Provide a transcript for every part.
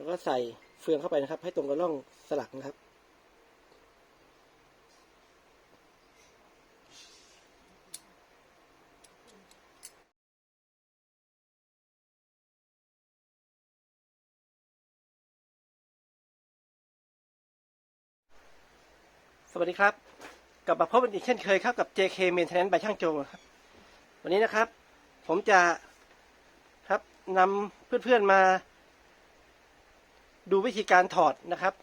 แล้วก็ใส่เฟืองเข้าไปนะครับ ให้ตรงกับร่องสลักนะครับ สวัสดีครับ กลับมาพบกันอีกเช่นเคยครับกับ JK Maintenance by ช่างโจครับวันนี้นะครับ ผมจะครับนำเพื่อนๆมา ดูวิธีการถอดนะครับ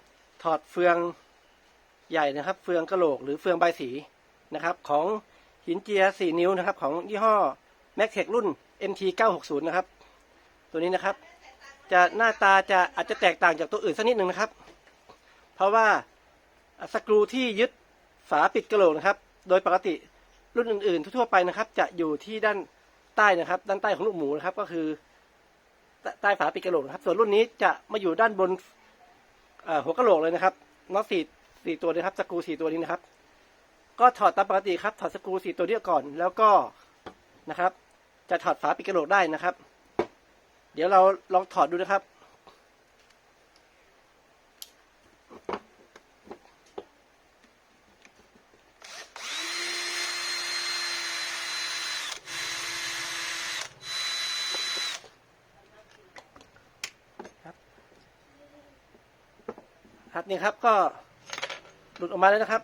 ถอดเฟืองใหญ่นะครับ เฟืองกระโหลกหรือเฟืองใบสีนะครับ ของหินเจีย 4 นิ้วนะครับ ของยี่ห้อ m a x t e c รุ่น MT 960 นะครับ ตัวนี้นะครับ จะหน้าตาจะอาจจะแตกต่างจากตัวอื่นสักนิดหนึ่งนะครับ เพราะว่าสกรูที่ยึดฝาปิดกระโหลกนะครับ โดยปกติรุ่นอื่นๆ ทั่วไปนะครับ จะอยู่ที่ด้านใต้นะครับ ด้านใต้ของลูกหมูนะครับ ก็คือ ใต้ฝาปิดกระโหลกนะครับ ส่วนรุ่นนี้จะมาอยู่ด้านบนหัวกระโหลกเลยนะครับน็อตสี่สี่ตัวนะครับสกรูสี่ตัวนี้นะครับ ก็ถอดตามปกติครับถอดสกรูสี่ตัวเดียวก่อน แล้วก็นะครับ จะถอดฝาปิดกระโหลกได้นะครับ เดี๋ยวเราลองถอดดูนะครับ ครับนี่ครับก็หลุดออกมาแล้วนะครับ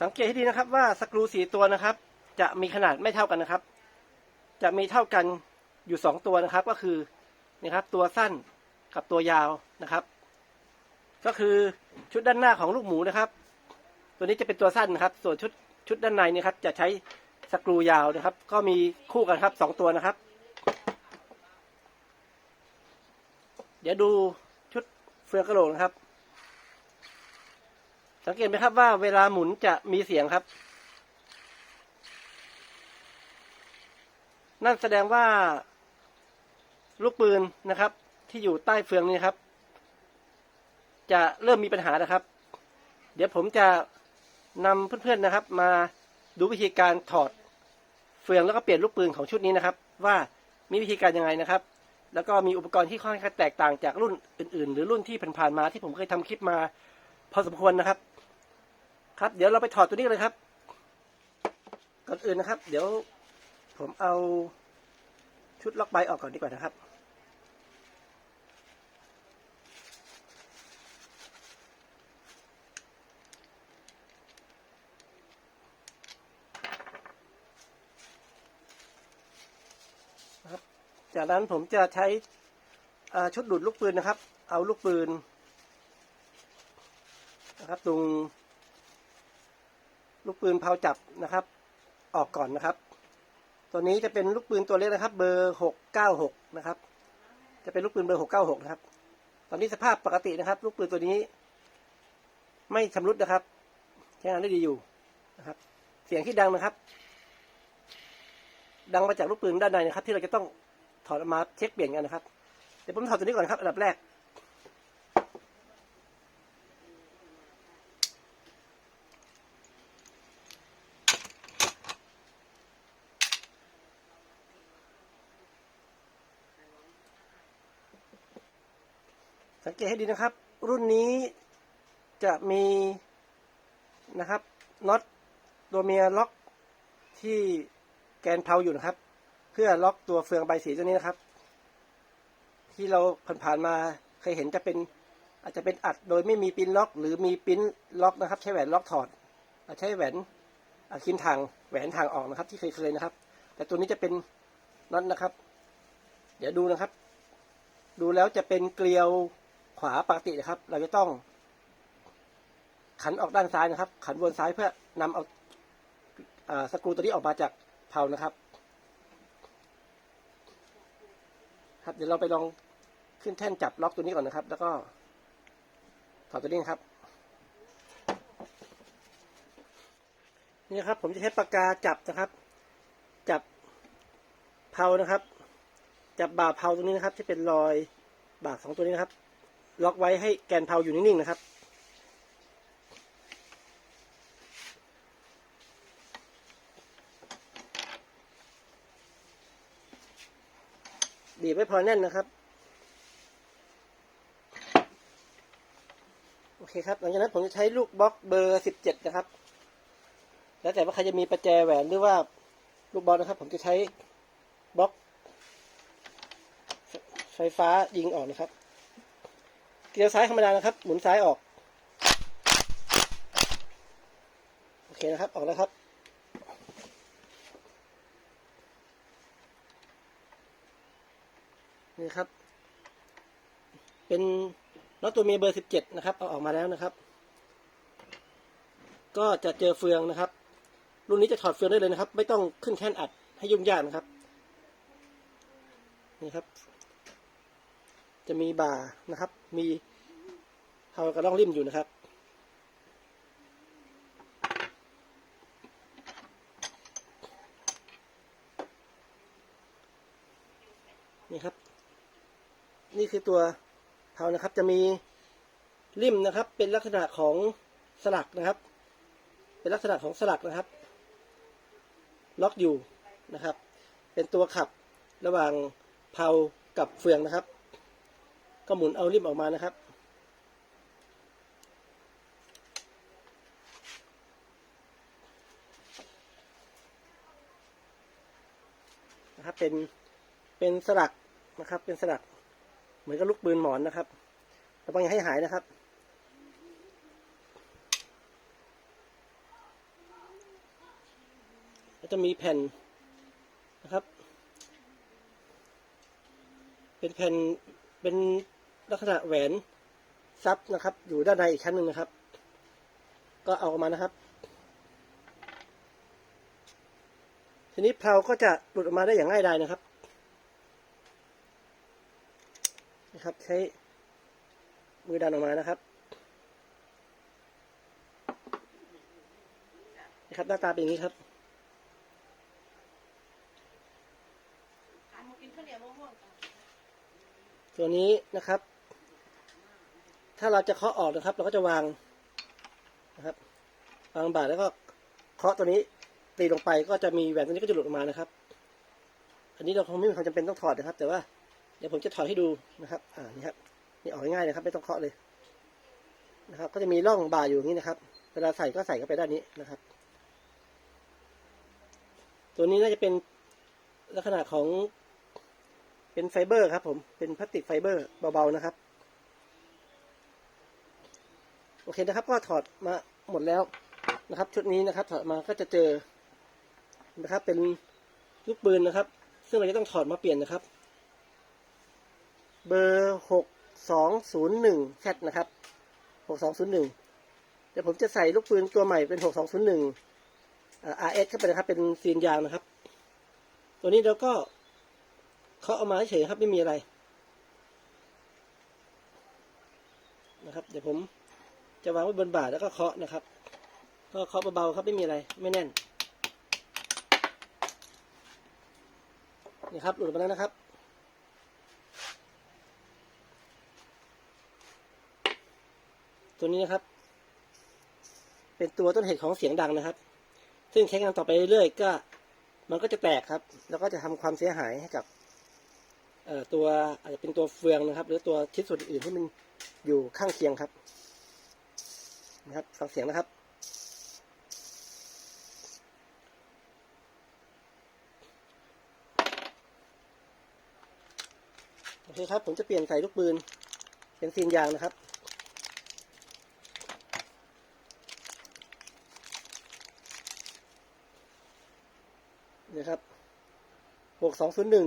สังเกตให้ดีนะครับว่าสกรูสี่ตัวนะครับ จะมีขนาดไม่เท่ากันนะครับ จะมีเท่ากันอยู่สองตัวนะครับ ก็คือนี่ครับ ตัวสั้นกับตัวยาวนะครับ ก็คือชุดด้านหน้าของลูกหมูนะครับ ตัวนี้จะเป็นตัวสั้นนะครับ ส่วนชุดชุดด้านในนี่ครับ จะใช้สกรูยาวนะครับ ก็มีคู่กันครับสองตัวนะครับ เดี๋ยวดู เฟืองกระโหลกนะครับ สังเกตไหมครับว่าเวลาหมุนจะมีเสียงครับ นั่นแสดงว่า ลูกปืนนะครับ ที่อยู่ใต้เฟืองนี้ครับ จะเริ่มมีปัญหานะครับ เดี๋ยวผมจะนำเพื่อนๆนะครับ มาดูวิธีการถอดเฟืองแล้วก็เปลี่ยนลูกปืนของชุดนี้นะครับ ว่ามีวิธีการยังไงนะครับ แล้วก็มีอุปกรณ์ที่ค่อนข้างแตกต่างจากรุ่นอื่น ๆ หรือรุ่นที่ผ่านๆมาที่ผมเคยทำคลิปมา พอสมควรนะครับ ครับเดี๋ยวเราไปถอดตัวนี้เลยครับก่อนอื่นนะครับ เดี๋ยวผมเอาชุดล็อกใบออกก่อนดีกว่านะครับ จากนั้นผมจะใช้ชุดดูดลูกปืนนะครับ เอาลูกปืนนะครับตรงลูกปืนเพาจับนะครับ ออกก่อนนะครับ ตัวนี้จะเป็นลูกปืนตัวเล็กนะครับ เบอร์หกเก้าหกนะครับ จะเป็นลูกปืนเบอร์หกเก้าหกนะครับ ตอนนี้สภาพปกตินะครับ ลูกปืนตัวนี้ ไม่ชำรุดนะครับใช้งานได้ดีอยู่นะครับ เสียงที่ดังนะครับ ดังมาจากลูกปืนด้านในนะครับ ที่เราจะต้อง ถอดออกมาเช็คเปลี่ยนกันนะครับ เดี๋ยวผมถอดตัวนี้ก่อนครับ อันดับแรก สังเกตให้ดีนะครับ รุ่นนี้จะมีนะครับน็อตตัวเมียล็อกที่แกนเพลาอยู่นะครับ เพื่อล็อกตัวเฟืองใบสีตัวนี้นะครับ ที่เราผ่านๆมาเคยเห็นจะเป็นอาจจะเป็นอัดโดยไม่มีปิ้นล็อก หรือมีปิ้นล็อกนะครับ ใช้แหวนล็อกถอดอะใช้แหวนอะคินทางแหวนทางออกนะครับ ที่เคยเคยนะครับ แต่ตัวนี้จะเป็นน็อตนะครับ เดี๋ยวดูนะครับ ดูแล้วจะเป็นเกลียวขวาปกตินะครับ เราจะต้อง ขันออกด้านซ้ายนะครับ ขันวนซ้ายเพื่อนำเอาอ่าสกรูตัวนี้ออกมาจากเพลานะครับ ครับเดี๋ยวเราไปลองขึ้นแท่นจับล็อกตัวนี้ก่อนนะครับ แล้วก็ถอดตัวนี้นครับนี่นะครับ ผมจะใช้ปากกาจับนะครับ จับเพลานะครับ จับบ่าเพลาตรงนี้นะครับ ที่เป็นรอยบากสองตัวนี้นะครับ ล็อกไว้ให้แกนเพลาอยู่นิ่งๆนะครับ บีบให้พอแน่นนะครับ โอเคครับ หลังจากนั้นผมจะใช้ลูกบล็อกเบอร์สิบเจ็ดนะครับ แล้วแต่ว่าใครจะมีประแจแหวนหรือว่าลูกบอลนะครับ ผมจะใช้บล็อกไฟฟ้ายิงออกนะครับเกียร์ซ้ายธรรมดานะครับ หมุนซ้ายออก โอเคนะครับ ออกแล้วครับ นี่ครับ เป็นน็อตตัวเมียเบอร์สิบเจ็ดนะครับ เอาออกมาแล้วนะครับ ก็จะเจอเฟืองนะครับ รุ่นนี้จะถอดเฟืองได้เลยนะครับ ไม่ต้องขึ้นแท่นอัดให้ยุ่งยากนะครับ นี่ครับ จะมีบ่านะครับ มีเฮากระล่องริมอยู่นะครับ นี่ครับ นี่คือตัวเผานะครับ จะมีริมนะครับ เป็นลักษณะของสลักนะครับ เป็นลักษณะของสลักนะครับ ล็อกอยู่นะครับ เป็นตัวขับระหว่างเผากับเฟืองนะครับ ก็หมุนเอาริมออกมานะครับนะครับเป็นเป็นสลักนะครับเป็นสลัก เหมือนกับลูกปืนหมอนนะครับระวังอย่าให้หายนะครับ ก็จะมีแผ่นนะครับ เป็นแผ่นเป็นลักษณะแหวนซับนะครับ อยู่ด้านในอีกชั้นหนึ่งนะครับ ก็เอาออกมานะครับ ทีนี้เพลาก็จะหลุดออกมาได้อย่างง่ายดายนะครับ นะครับ ใช้มือดันออกมานะครับนะครับหน้าตาเป็นอย่างนี้ครับตัวนี้นะครับ ถ้าเราจะเคาะออกนะครับ เราก็จะวางนะครับวางบาทแล้วก็เคาะตัวนี้ตีลงไปก็จะมีแหวนตัวนี้ก็จะหลุดออกมานะครับ อันนี้เราคงไม่มีความจำเป็นต้องถอดนะครับ แต่ว่า เดี๋ยวผมจะถอดให้ดูนะครับ อ่า นี่ครับ นี่ออกง่ายๆนะครับ ไม่ต้องเคาะเลย นะครับ ก็จะมีร่องบาอยู่อย่างนี้นะครับ เวลาใส่ก็ใส่เข้าไปด้านนี้นะครับ ตัวนี้น่าจะเป็นลักษณะของ เป็นไฟเบอร์ครับ ผม เป็นพลาสติกไฟเบอร์เบาๆนะครับ โอเคนะครับ ก็ถอดมาหมดแล้วนะครับ ชุดนี้นะครับ ถอดมาก็จะเจอนะครับ เป็นลูกปืนนะครับ ซึ่งเราจะต้องถอดมาเปลี่ยนนะครับ เบอร์หกสองศูนย์หนึ่งแคทนะครับหกสองศูนย์หนึ่งเดี๋ยวผมจะใส่ลูกปืนตัวใหม่เป็นหกสองศูนย์หนึ่งอาร์เอสเข้าไปนะครับ เป็นซีนยางนะครับ ตัวนี้เราก็เขาเอามาเฉยครับไม่มีอะไร นะครับ เดี๋ยวผมจะวางไว้บนบ่าแล้วก็เคาะนะครับ ก็เคาะเบาๆครับไม่มีอะไร ไม่แน่นนี่ครับหลุดมาแล้วนะครับ ตัวนี้นะครับ เป็นตัวต้นเหตุของเสียงดังนะครับ ซึ่งใช้งานต่อไปเรื่อยๆก็ มันก็จะแตกครับ แล้วก็จะทำความเสียหายให้กับตัวอาจจะเป็นตัวเฟืองนะครับ หรือตัวชิ้นส่วนอื่นที่มันอยู่ข้างเคียงครับนะครับฟังเสียงนะครับ โอเคครับ ผมจะเปลี่ยนใส่ลูกปืน เป็นซีนยางนะครับ นี่ครับหกสองศูนย์หนึ่ง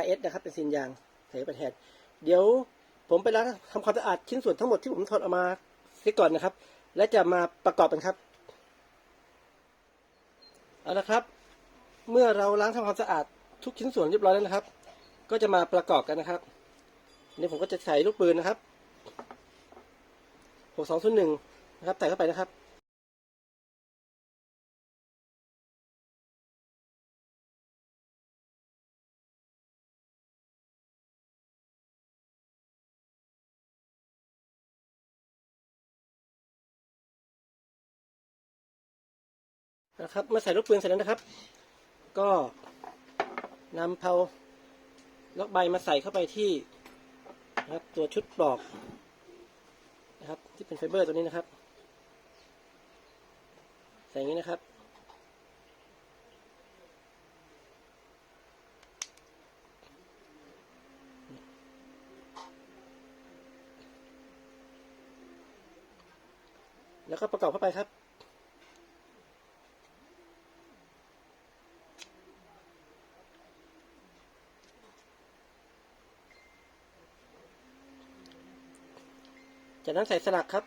RS นะครับ เป็นซีนยางใส่ไปแทนเดี๋ยวผมไปล้างทำความสะอาดชิ้นส่วนทั้งหมดที่ผมถอดออกมาเสียก่อนนะครับ และจะมาประกอบกันครับ เอาละครับ เมื่อเราล้างทำความสะอาดทุกชิ้นส่วนเรียบร้อยแล้วนะครับ ก็จะมาประกอบกันนะครับนนี้ผมก็จะใส่ลูกปืนนะครับหกสองศูนย์หนึ่งนะครับ ใส่เข้าไปนะครับ นะครับเมื่อใส่ลูกปืนเสร็จแล้วนะครับ ก็นำเพาล็อกใบมาใส่เข้าไปที่นะครับตัวชุดปลอกนะครับ ที่เป็นไฟเบอร์ตัวนี้นะครับ ใส่อย่างนี้นะครับ แล้วก็ประกอบเข้าไปครับ จากนั้นใส่สลักครับ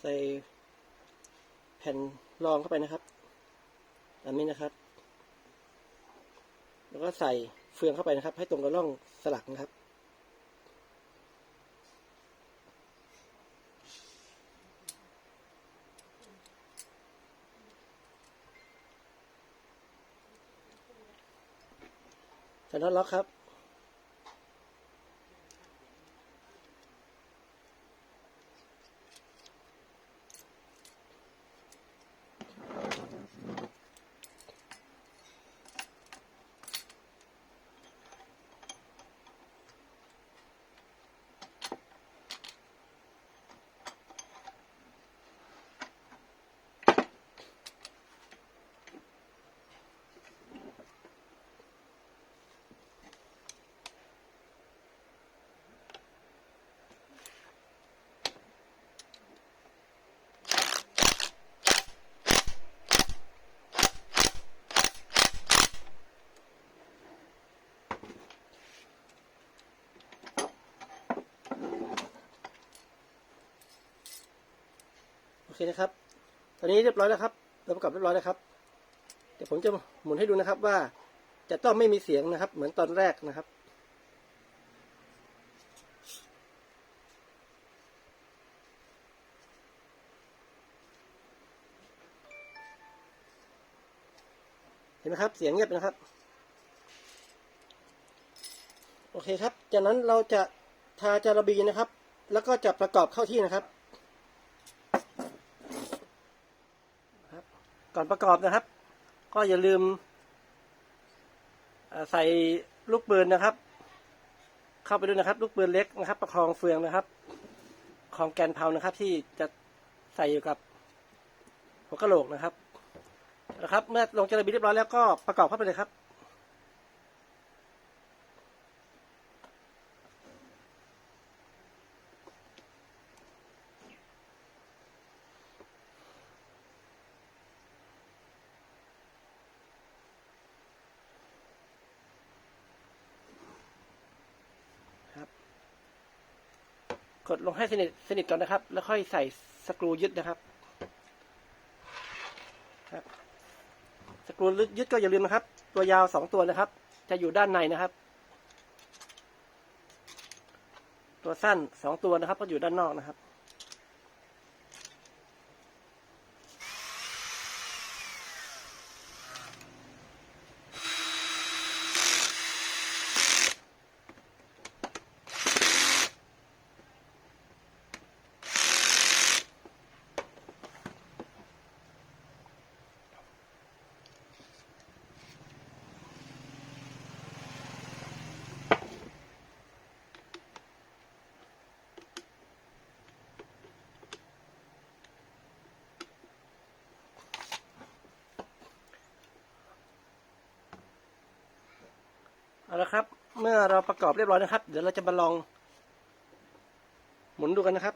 ใส่แผ่นรองเข้าไปนะครับตามนี้นะครับ แล้วก็ใส่เฟืองเข้าไปนะครับ ให้ตรงกับร่องสลักนะครับใส่น็อตล็อกครับ เคนะครับ ตอนนี้เรียบร้อยแล้วครับเราประกอบเรียบร้อยแล้วครับ เดี๋ยวผมจะหมุนให้ดูนะครับว่าจะต้องไม่มีเสียงนะครับ เหมือนตอนแรกนะครับเห็นไหมครับ เสียงเงียบนะครับ โอเคครับ จากนั้นเราจะทาจาระบีนะครับ แล้วก็จะประกอบเข้าที่นะครับครับ ก่อนประกอบนะครับ ก็อย่าลืมใส่ลูกปืนนะครับ เข้าไปด้วยนะครับ ลูกปืนเล็กนะครับ ประคองเฟืองนะครับ ของแกนเพานะครับ ที่จะใส่อยู่กับหัวกระโหลกนะครับนะครับ เมื่อลงจาระบีเรียบร้อยแล้วก็ประกอบเข้าไปเลยครับ กดลงให้สนิทสนิทก่อนนะครับ แล้วค่อยใส่สกรูยึดนะครับครับ สกรูยึดก็อย่าลืมนะครับ ตัวยาวสองตัวนะครับ จะอยู่ด้านในนะครับ ตัวสั้นสองตัวนะครับ ก็อยู่ด้านนอกนะครับ เอาละครับ เมื่อเราประกอบเรียบร้อยนะครับ เดี๋ยวเราจะมาลอง หมุนดูกันนะครับ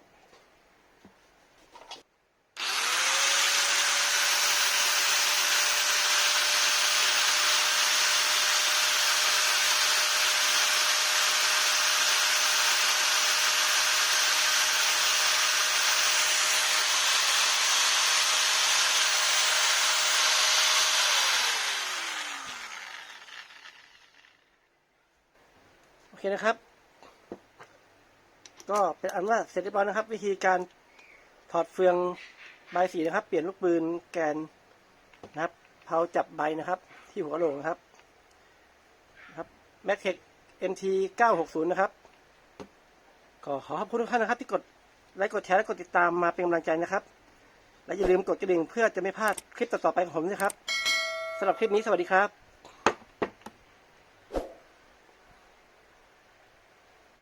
เคนะครับ ก็เป็นอันว่าเสร็จเรียบร้อยนะครับ วิธีการถอดเฟืองใบสีนะครับ เปลี่ยนลูกปืนแกนนะครับเพาจับใบนะครับ ที่หัวโหลงนะครับ m a c t e c MT 960 นะครับก็ขอขอบคุณทุกท่านนะครับ ที่กดไลค์กดแชร์และกดติดตามมาเป็นกำลังใจนะครับ และอย่าลืมกดกระดิ่งเพื่อจะไม่พลาดคลิปต่อๆไปของผมนะครับสำหรับคลิปนี้สวัสดีครับ